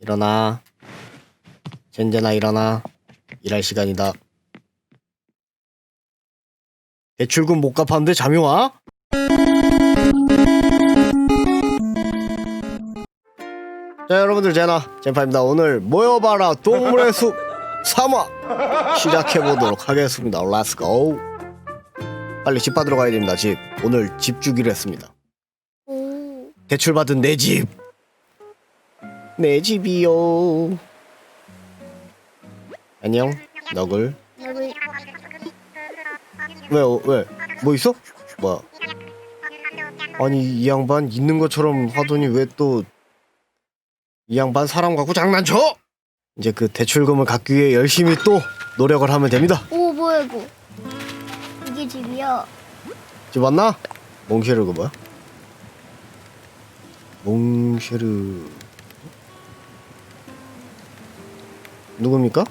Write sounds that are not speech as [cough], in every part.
일어나. 젠제나 일어나. 일할 시간이다. 대출금 못 갚았는데 잠이 와? 자 여러분들 제나 젠파입니다. 오늘 모여봐라 동물의 숲 3화 시작해보도록 하겠습니다. 렛츠고 빨리 집 받으러 가야 됩니다. 집 오늘 집 주기로 했습니다. 오. 대출받은 내 집. 내 집이요. 안녕, 너글. 왜, 어, 왜? 뭐 있어? 뭐야? 아니, 이 양반 있는 것처럼 하더니 왜 또 이 양반 사람 갖고 장난쳐? 이제 그 대출금을 갚기 위해 열심히 또 노력을 하면 됩니다. 오 뭐야 이거? 이게 집이야. 집 왔나? 몽쉐르가 뭐야? 몽쉐르 누굽니까?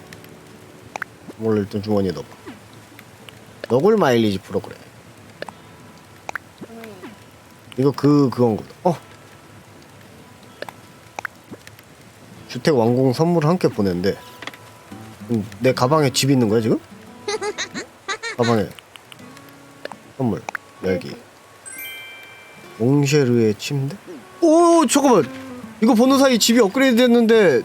몰라 일단 주머니에 넣어봐. 너굴 마일리지 프로그램. 이거 그 그건 거다. 어? 주택 완공 선물 함께 보낸대 음, 내 가방에 집 있는 거야 지금? [laughs] 가방에. 선물 열기. 몽쉐르의 침대? 오 잠깐만. 이거 보는 사이 집이 업그레이드 됐는데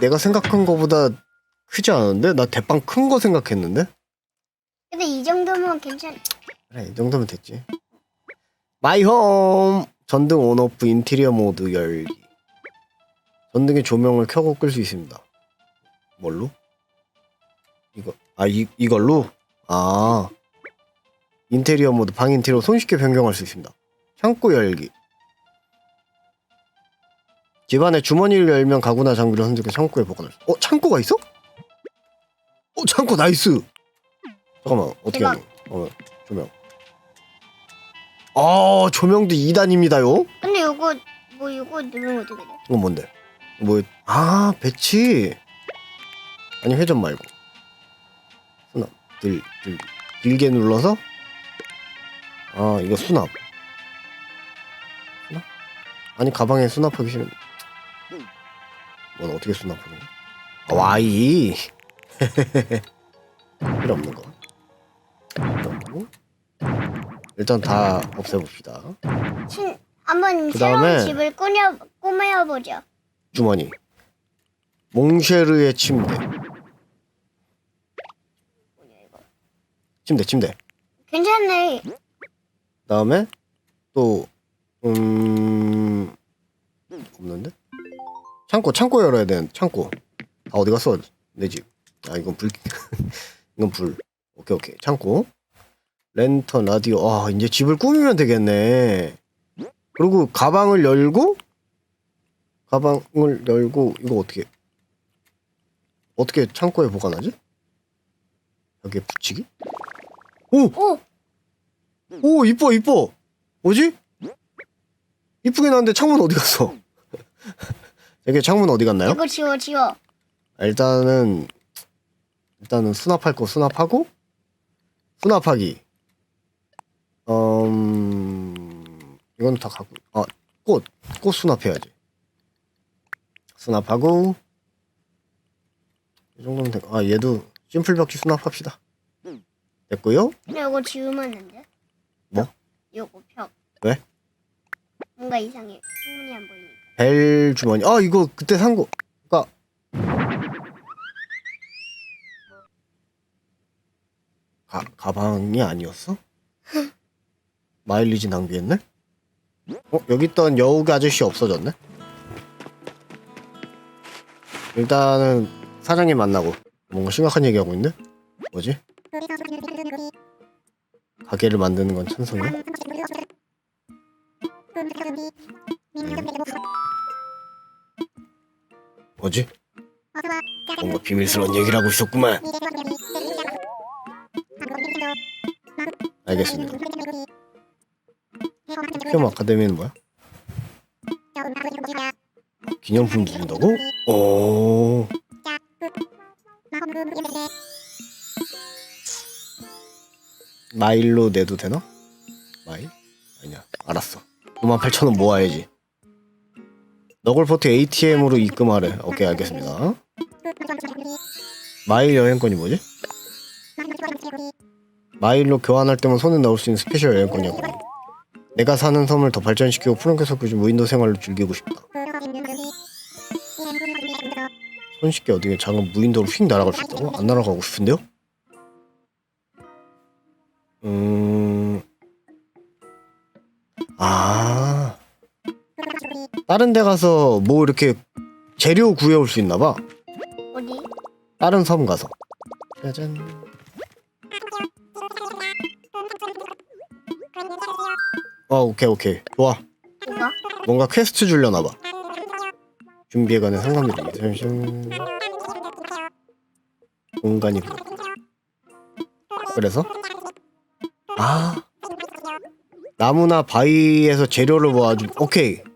내가 생각한 거보다 크지 않은데? 나 대빵 큰 거 생각했는데? 근데 이 정도면 괜찮. 그래 이 정도면 됐지 마이홈 전등 온오프 인테리어 모드 열기 전등의 조명을 켜고 끌 수 있습니다 뭘로? 이거 아 이, 이걸로? 아 인테리어 모드 방 인테리어 손쉽게 변경할 수 있습니다 창고 열기 집안에 주머니를 열면 가구나 장비를 흔들고 창고에 보관할 수 어? 창고가 있어? 어 창고 나이스 잠깐만 어떻게 대박. 하니? 어 조명 아 조명도 2단입니다요? 근데 이거 뭐 이거 누르면 어떻게 돼? 이건 뭔데? 뭐, 아, 배치. 아니, 회전 말고. 수납. 들, 들, 길게 눌러서? 아, 이거 수납. 수납? 아니, 가방에 수납하기 싫은. 넌 어떻게 수납하는 거야? 아, Y. [laughs] 필요 없는 거. 필요 없고. 일단 다 없애봅시다. 신 한번 그다음에- 새로운 집을 꾸며 꾸며 보죠. 주머니 몽쉐르의 침대 침대 침대 괜찮네. 다음에 또 음... 없는데 창고 창고 열어야 되는 창고 아 어디 갔어 내 집 아 이건 불 [laughs] 이건 불 오케이 오케이 창고 랜턴 라디오 아 이제 집을 꾸미면 되겠네 그리고 가방을 열고 가방을 열고 이거 어떻게 어떻게 창고에 보관하지? 여기에 붙이기? 오! 오 오 이뻐 이뻐 뭐지? 이쁘긴 한데 창문 어디 갔어? [laughs] 여기 창문 어디 갔나요? 이거 지워 지워. 아, 일단은 일단은 수납할 거 수납하고 수납하기 음 이건 다 갖고 아꽃꽃 수납해야지 수납하고 이 정도면 되고 아 얘도 심플 벽지 수납합시다 됐고요 근데 이거 지우면 안 돼? 뭐? 이거 벽. 왜? 뭔가 이상해. 창문이 안 보이니까. 벨 주머니 아 이거 그때 산 거 가 가 가방이 아니었어? 마일리지 낭비했네? 어 여기 있던 여우기 아저씨 없어졌네? 일단은 사장님 만나고 뭔가 심각한 얘기하고 있네? 뭐지? 가게를 만드는 건 천성이야? 뭐지? 뭔가 비밀스러운 얘기를 하고 있었구만. 알겠습니다. 피엄 아카데미는 뭐야? 기념품 준다고? 오. 마일로 내도 되나? 마일? 아니야. 알았어. 98,000원 모아야지. 너굴포트 ATM으로 입금하래. 오케이, 알겠습니다. 마일 여행권이 뭐지? 마일로 교환할 때만 손에 넣을 수 있는 스페셜 여행권이었구나. 내가 사는 섬을 더 발전시키고 푸른께서 그중 무인도 생활을 즐기고 싶다. 손쉽게 어떻게 작은 무인도로 휙 날아갈 수 있다고? 안 날아가고 싶은데요? 다른 데 가서 뭐 이렇게 재료 구해올 수 있나 봐. 어디? 다른 섬 가서. 짜잔. 어, 오케이, 오케이. 좋아. 뭐가? 뭔가 퀘스트 주려나 봐. 준비해가는 상상들이 잠시만. 공간이 그. 그래서 아 나무나 바위에서 재료를 모아주. 오케이.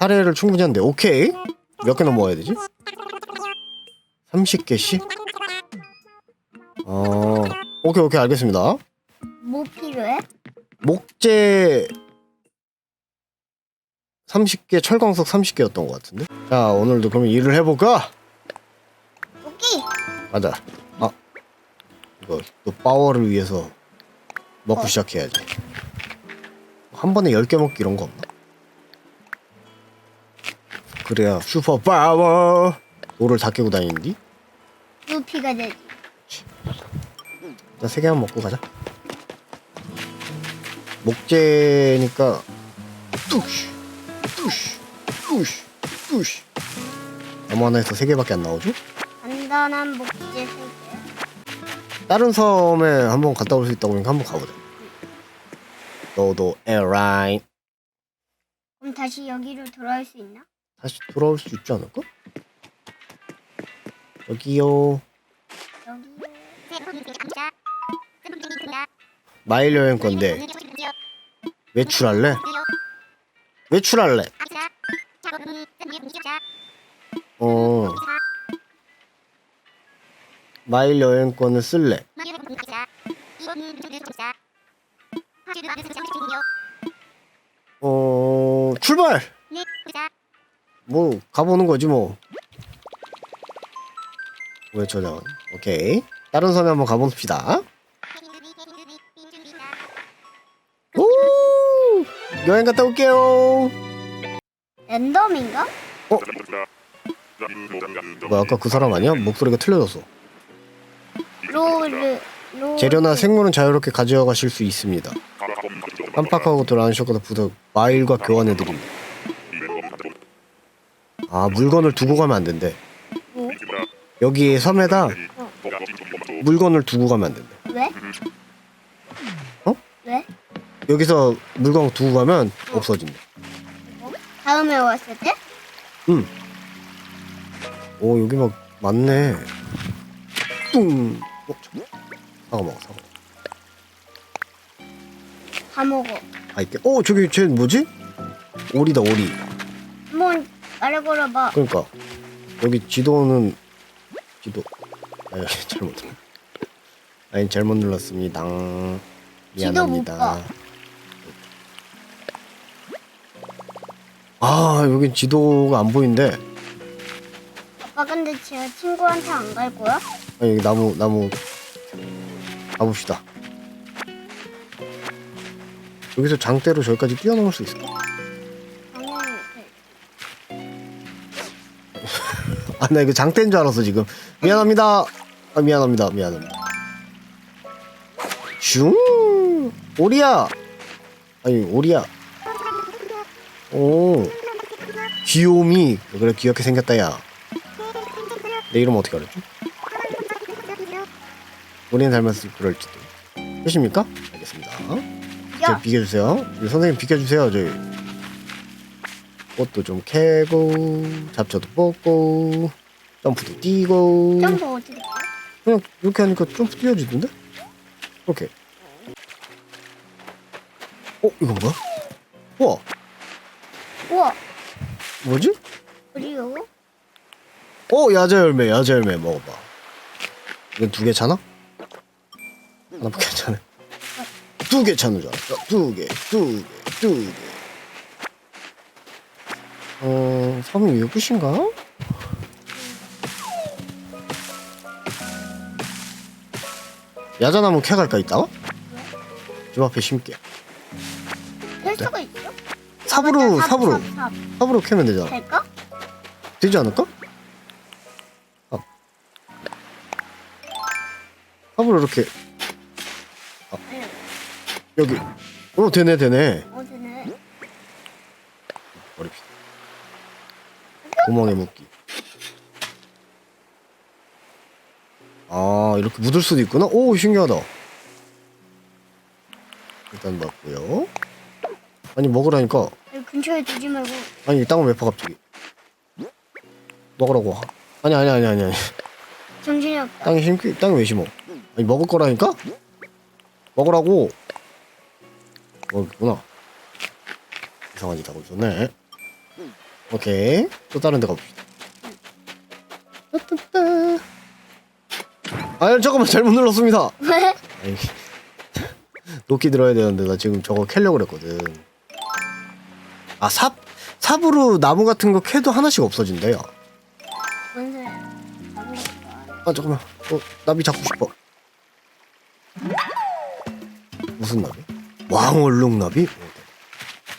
왜? 사례를 충분히 한데 오케이. 몇 개나 모아야 되지? 30개씩? 어 오케이 오케이 알겠습니다. 뭐 필요해? 목재 30개, 철광석 30개였던 것 같은데? 자, 오늘도 그러면 일을 해볼까? 토끼! 가자. 아, 이거 또 파워를 위해서 먹고 어. 시작해야지. 한 번에 10개 먹기 이런 거 없나? 그래야 슈퍼 파워! 돌을 다 깨고 다니는디? 루피가 되지. 자, 3개만 먹고 가자. 목재니까 뚜시 뚜시 뚜시 뚜시 나무 하나에서 3개밖에 안 나오죠? 간단한 목재 세 개. 다른 섬에 한번 갔다 올 수 있다고 하니까 한번 가보자 너도 에라인 그럼 다시 여기로 돌아올 수 있나? 다시 돌아올 수 있지 않을까? 여기요. 마일 여행 건데 외출할래? 외출할래? 어 마일 여행권을 쓸래 어 출발 뭐 가보는 거지 뭐. 왜 저장? 오케이. 다른 섬에 한번 가봅시다. 오! 여행 갔다 올게요. 랜덤인가? 뭐 아까 그 사람 아니야? 목소리가 틀려졌어. 로르 로 재료나 생물은 자유롭게 가져가실 수 있습니다. 깜빡하고 돌아오셨거나 부득 마일과 교환해 드립니다. 아 물건을 두고 가면 안 된대. 뭐? 여기 섬에다 물건을 두고 가면 안 된대. 왜? 어? 왜? 여기서 물건 두고 가면 없어진대. 다음에 왔을 때? 응. 오 여기 막 많네. 뚱. 어, 저- 사과 먹어 사과. 다 먹어. 아 이게. 어 저기 쟤 뭐지? 오리다 오리. 한 번 말해 걸어봐. 그러니까 여기 지도는 지도. 아 [laughs] 잘못. 아니 잘못 눌렀습니다. 지도 못 미안합니다. 봐. 아 여긴 지도가 안 보인대. 아빠 근데 제 친구한테 안 갈 거야? 아니 여기 나무 나무 가봅시다. 여기서 장대로 저기까지 뛰어넘을 수 있을까? 아 나 이거 장대인 줄 알았어 지금. 미안합니다. 아 미안합니다. 미안합니다. 슝 오리야. 아니 오리야. 오 귀요미 그래 귀엽게 생겼다 야. 내 이름 어떻게 알았지? 우리는 닮았을 그럴지도. 끝입니까? 알겠습니다. 저 야, 비켜주세요. 선생님 비켜주세요. 저희 꽃도 좀 캐고 잡초도 뽑고 점프도 뛰고 점프 어떻게 돼? 그냥 이렇게 하니까 점프 뛰어지던데? 오케이. 어 이건 뭐야? 우와 우와, 뭐지? 그리고 어 야자 열매 야자 열매 먹어봐. 이건 두개 차나? 하나밖에 안 차네. 두개 차는 줄 알았어. 두 개, 두 개, 두 개. 어, 섬이 왜 끝인가? 야자나무 캐갈까 이따가? 집 앞에 심게. 될 수가 있어? 삽으로 삽, 삽으로 삽, 삽. 삽으로 캐면 되잖아. 될까? 되지 않을까? 삽. 삽으로 이렇게 응. 여기. 어 되네 되네. 버립시다. 구멍에 묶기. 아 이렇게 묻을 수도 있구나. 오 신기하다. 일단 맞고요. 아니 먹으라니까. 여기 근처에 두지 말고 아니 땅을 왜 파 갑자기? 먹으라고. 아니 아니 아니 아니 아니. 정신이 없다. 땅에 심기 땅에 왜 심어? 아니 먹을 거라니까? 먹으라고. 먹구나. 이상한 짓 하고 있었네. 오케이 또 다른 데 가봅시다. 따따따. 아 잠깐만 잘못 눌렀습니다. 왜? 아니, 도끼 들어야 되는데 나 지금 저거 캐려고 그랬거든. 아 삽 삽으로 나무 같은 거 캐도 하나씩 없어진대요. 뭔 소리야? 해. 아 잠깐만 어 나비 잡고 싶어 무슨 나비? 왕얼룩 나비?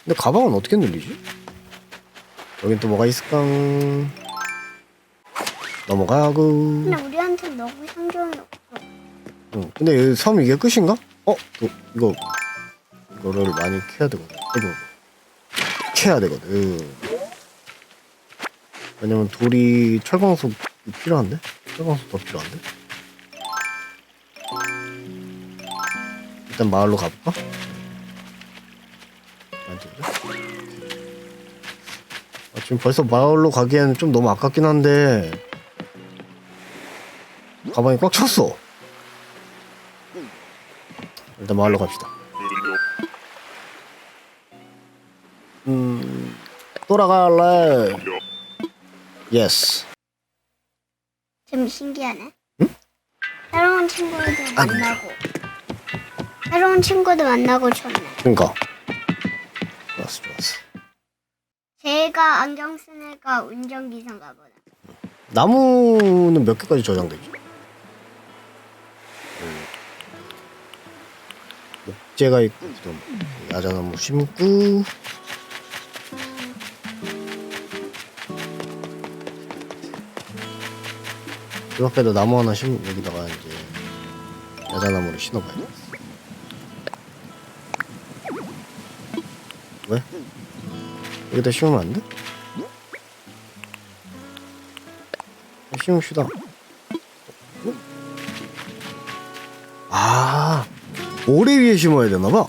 근데 가방은 어떻게 늘리지? 여긴 또 뭐가 있을까? 넘어가고 근데 우리한테 너무 상점이 없어. 응. 근데 여기 섬 이게 끝인가? 어? 또 이거 이거를 많이 캐야 되거든 이거 캐야 되거든 왜냐면 돌이 철광석 필요한데? 철광석 더 필요한데? 일단 마을로 가볼까? 지금 벌써 마을로 가기에는 좀 너무 아깝긴 한데 가방이 꽉 찼어 일단 마을로 갑시다. 음, 돌아갈래. 예스. 좀 신기하네. 새로운 친구들 아니. 만나고 새로운 친구들 만나고 좋네. 그러니까. 제가 안경 쓴 애가 운전기사인가 보다. 나무는 몇 개까지 저장되지? 음. 목재가 있고, 또 야자나무 심고. 그 앞에다 나무 하나 심 여기다가 이제 야자나무를 심어봐야 여기다 심으면 안 돼? 심읍시다. 아, 모래 위에 심어야 되나봐.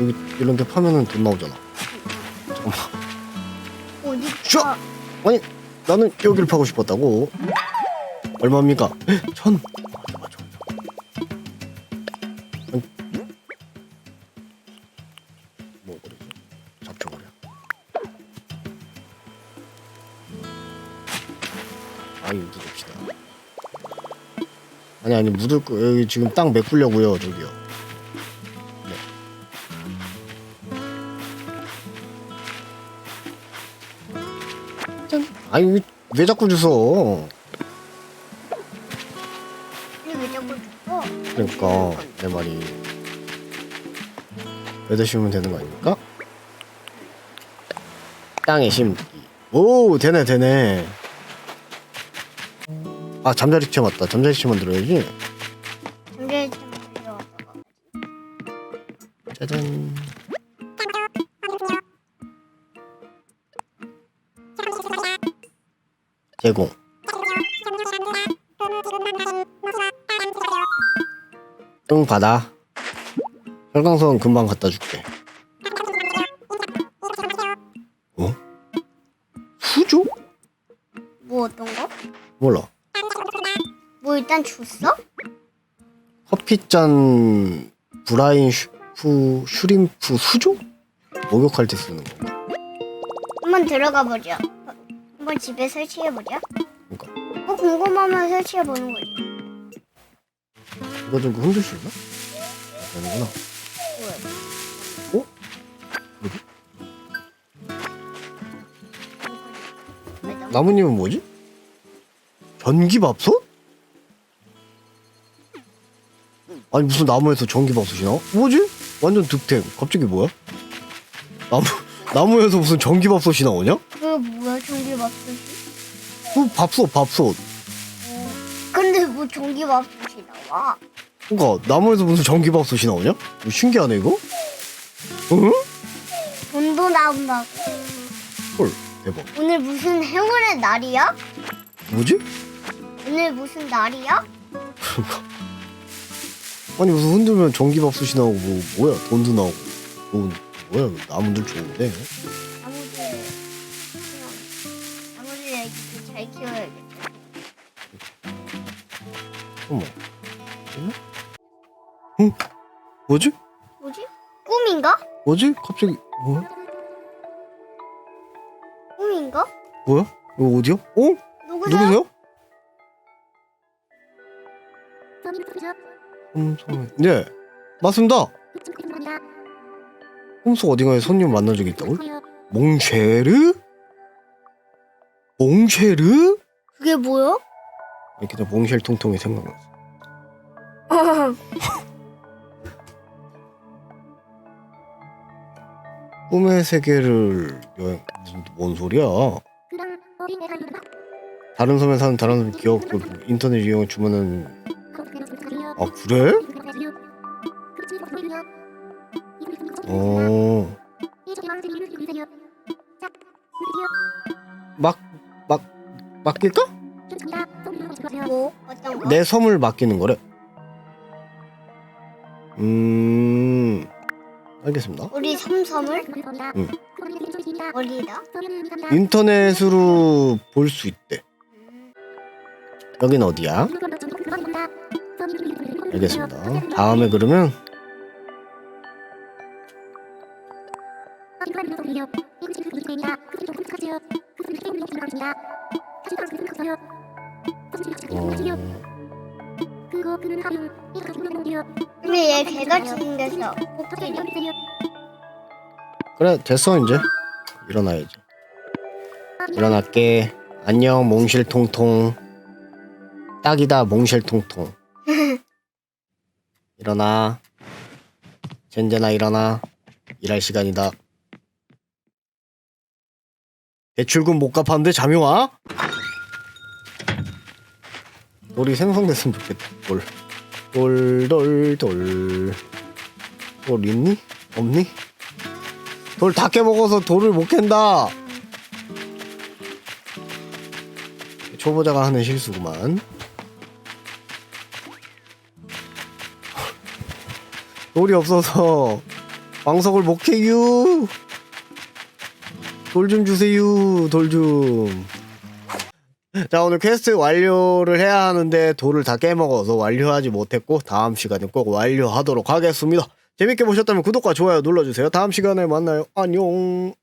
여기 이런 데 파면은 돈 나오잖아. 잠깐만. 어디? 슈! 어, 아니, 나는 여기를 파고 싶었다고. 얼마입니까? 헉, 천. 아니, 아니, 묻을 거, 여기 지금 땅 메꾸려고요, 저기요. 네. 짠. 아니, 왜- 왜 자꾸 주워? 근데 왜 자꾸 죽어? 그러니까 내 말이 여기다 심으면 되는 거 아닙니까? 땅에 심기 오 되네 되네 아 잠자리채 맞다. 잠자리채 만들어야지. 잠재 좀 들려왔다가. 짜잔. 제공. 응 받아. 혈강선 금방 갖다 줄게 뭐 일단 줬어? 커피잔 브라인 슈프 슈림프 수조? 목욕할 때 쓰는 건가? 한번 들어가 보자. 한번 집에 설치해 보자. 그러니까 뭐 궁금하면 설치해 보는 거지. 이거 좀 흔들 수 있나? 되는구나. 어? 나무님은 뭐지? 전기밥솥? 아니 무슨 나무에서 전기밥솥이 나와? 뭐지? 완전 득템. 갑자기 뭐야? 나무 [laughs] 나무에서 무슨 전기밥솥이 나오냐? 그게 뭐야 전기밥솥이? 그 밥솥 밥솥. 근데 뭐 전기밥솥이 나와? 그러니까 나무에서 무슨 전기밥솥이 나오냐? 뭐 신기하네 이거. 응? 돈도 나온다고. 헐 대박. 오늘 무슨 행운의 날이야? 뭐지? 오늘 무슨 날이야? 아니 무슨 흔들면 전기밥솥이 나오고 뭐 뭐야 돈도 나오고 뭐 뭐야 나무들 좋은데 나무들 그냥 나무들 애기들 잘 키워야겠다. 어머 응? 응? 뭐지? 뭐지? 꿈인가? 뭐지? 갑자기 뭐야? 꿈인가? 뭐야? 이거 어디야? 어? 누구세요? 누구세요? 홈성 네 맞습니다 흑증입니다. 홈속 어딘가에 손님 만난 적이 있다고? 몽쉐르? 몽쉐르? 그게 뭐야? 이렇게 다 몽쉘 통통이 생각났어 [laughs] 꿈의 세계를 여행 무슨 뭔 소리야. 다른 섬에 사는 다른 섬 기억도 인터넷 이용 주문은 아 그래? 어 막, 막, 맡길까? 뭐 어떤 거? 내 섬을 맡기는 거래. 음, 알겠습니다. 우리 삼섬을 응. 어디다? 인터넷으로 볼 수 있대. 여긴 어디야? 알겠습니다. 다음에 그러면. 근데 얘 개같이 생겼어. 코끼리. 그래 됐어 이제 일어나야지. 일어날게. 안녕 몽실통통. 딱이다 몽실통통. 일어나. 젠제나 일어나. 일할 시간이다. 대출금 못 갚았는데 잠이 와? 돌이 생성됐으면 좋겠다. 돌. 돌, 돌, 돌. 돌 있니? 없니? 돌 다 깨먹어서 돌을 못 캔다. 초보자가 하는 실수구만. 돌이 없어서 방석을 못 캐유. 돌 좀 주세요. 돌 좀. 자 오늘 퀘스트 완료를 해야 하는데 돌을 다 깨먹어서 완료하지 못했고 다음 시간에 꼭 완료하도록 하겠습니다. 재밌게 보셨다면 구독과 좋아요 눌러주세요. 다음 시간에 만나요. 안녕.